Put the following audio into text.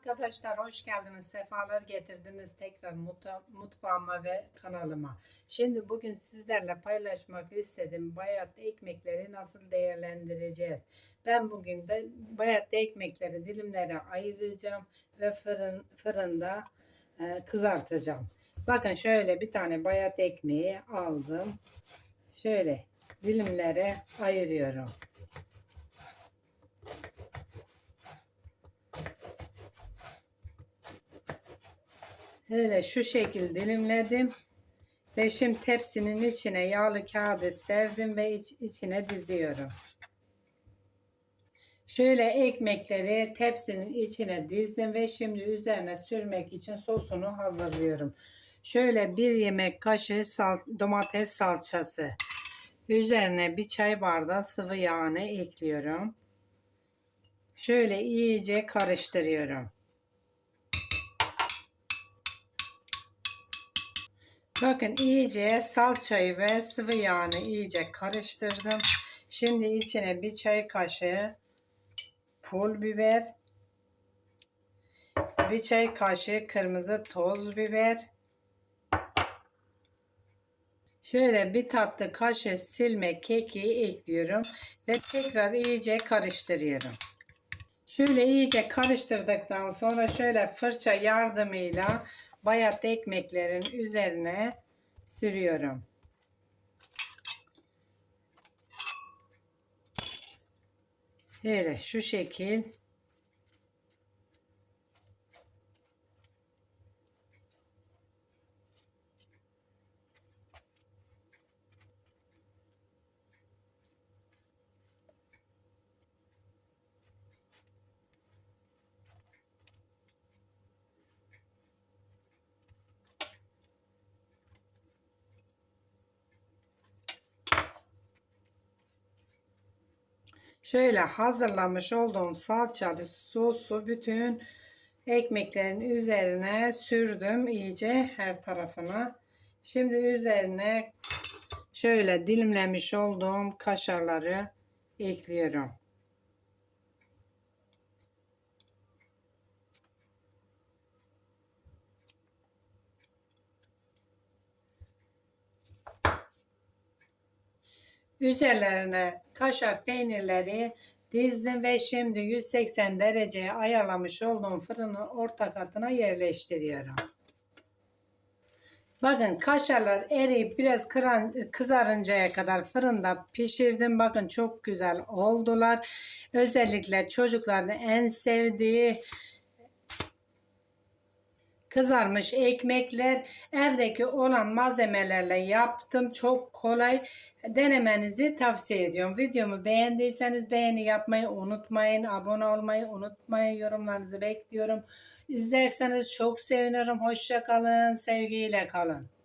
arkadaşlar, hoş geldiniz. Sefalar getirdiniz tekrar mutfağıma ve kanalıma. Şimdi bugün sizlerle paylaşmak istedim. Bayat ekmekleri nasıl değerlendireceğiz? Ben bugün de bayat ekmekleri dilimlere ayıracağım ve fırın fırında e, kızartacağım. Bakın şöyle bir tane bayat ekmeği aldım. Şöyle dilimlere ayırıyorum. Öyle şu şekil dilimledim. Ve şimdi tepsinin içine yağlı kağıdı serdim ve iç- içine diziyorum. Şöyle ekmekleri tepsinin içine dizdim ve şimdi üzerine sürmek için sosunu hazırlıyorum. Şöyle bir yemek kaşığı sal domates salçası. Üzerine bir çay bardağı sıvı yağını ekliyorum. Şöyle iyice karıştırıyorum. Bakın iyice salçayı ve sıvı yağını iyice karıştırdım. Şimdi içine bir çay kaşığı pul biber, bir çay kaşığı kırmızı toz biber, şöyle bir tatlı kaşığı silme kekiği ekliyorum ve tekrar iyice karıştırıyorum. Şöyle iyice karıştırdıktan sonra şöyle fırça yardımıyla bayat ekmeklerin üzerine sürüyorum. Böyle şu şekil. Şöyle hazırlamış olduğum salçalı sosu bütün ekmeklerin üzerine sürdüm iyice her tarafına. Şimdi üzerine şöyle dilimlemiş olduğum kaşarları ekliyorum. Üzerlerine kaşar peynirleri dizdim ve şimdi 180 dereceye ayarlamış olduğum fırının orta katına yerleştiriyorum. Bakın kaşarlar eriyip biraz kıran, kızarıncaya kadar fırında pişirdim. Bakın çok güzel oldular. Özellikle çocukların en sevdiği kızarmış ekmekler evdeki olan malzemelerle yaptım. Çok kolay denemenizi tavsiye ediyorum. Videomu beğendiyseniz beğeni yapmayı unutmayın. Abone olmayı unutmayın. Yorumlarınızı bekliyorum. İzlerseniz çok sevinirim. Hoşça kalın. Sevgiyle kalın.